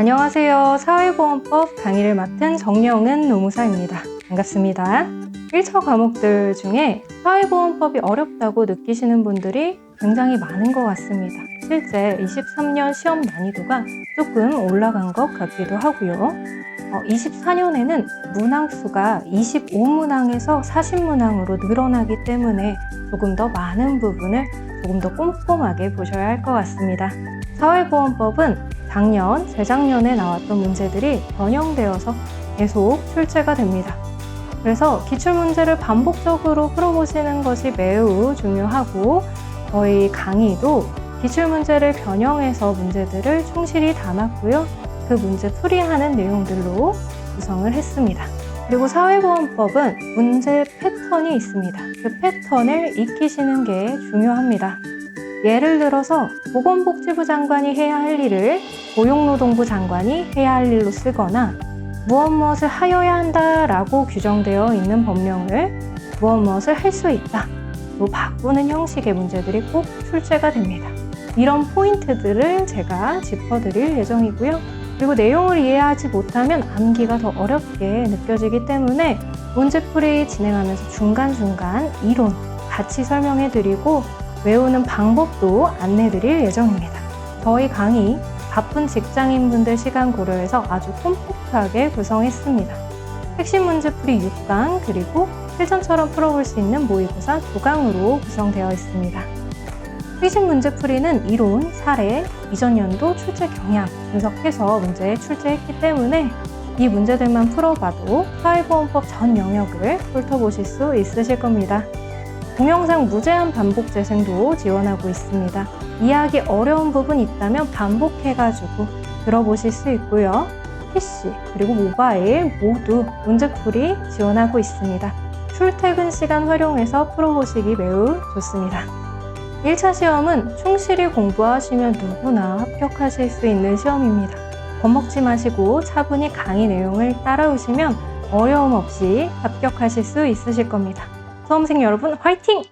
안녕하세요. 사회보험법 강의를 맡은 정영은 노무사입니다. 반갑습니다. 1차 과목들 중에 사회보험법이 어렵다고 느끼시는 분들이 굉장히 많은 것 같습니다. 실제 23년 시험 난이도가 조금 올라간 것 같기도 하고요. 24년에는 문항수가 25문항에서 40문항으로 늘어나기 때문에 조금 더 많은 부분을 조금 더 꼼꼼하게 보셔야 할 것 같습니다. 사회보험법은 작년, 재작년에 나왔던 문제들이 변형되어서 계속 출제가 됩니다. 그래서 기출문제를 반복적으로 풀어보시는 것이 매우 중요하고 저희 강의도 기출문제를 변형해서 문제들을 충실히 담았고요. 그 문제 풀이하는 내용들로 구성을 했습니다. 그리고 사회보험법은 문제 패턴이 있습니다. 그 패턴을 익히시는 게 중요합니다. 예를 들어서 보건복지부 장관이 해야 할 일을 고용노동부 장관이 해야 할 일로 쓰거나 무엇 무엇을 하여야 한다라고 규정되어 있는 법령을 무엇 무엇을 할 수 있다. 로 바꾸는 형식의 문제들이 꼭 출제가 됩니다. 이런 포인트들을 제가 짚어드릴 예정이고요. 그리고 내용을 이해하지 못하면 암기가 더 어렵게 느껴지기 때문에 문제풀이 진행하면서 중간중간 이론 같이 설명해 드리고 외우는 방법도 안내 드릴 예정입니다. 저희 강의 바쁜 직장인분들 시간 고려해서 아주 콤팩트하게 구성했습니다. 핵심 문제풀이 6강 그리고 실전처럼 풀어볼 수 있는 모의고사 2강으로 구성되어 있습니다. 핵심 문제풀이는 이론, 사례, 이전 연도 출제 경향 분석해서 문제에 출제했기 때문에 이 문제들만 풀어봐도 사회보험법 전 영역을 훑어보실 수 있으실 겁니다. 동영상 무제한 반복 재생도 지원하고 있습니다. 이해하기 어려운 부분 있다면 반복해가지고 들어보실 수 있고요. PC 그리고 모바일 모두 문제풀이 지원하고 있습니다. 출퇴근 시간 활용해서 풀어보시기 매우 좋습니다. 1차 시험은 충실히 공부하시면 누구나 합격하실 수 있는 시험입니다. 겁먹지 마시고 차분히 강의 내용을 따라오시면 어려움 없이 합격하실 수 있으실 겁니다. 수험생 여러분 화이팅!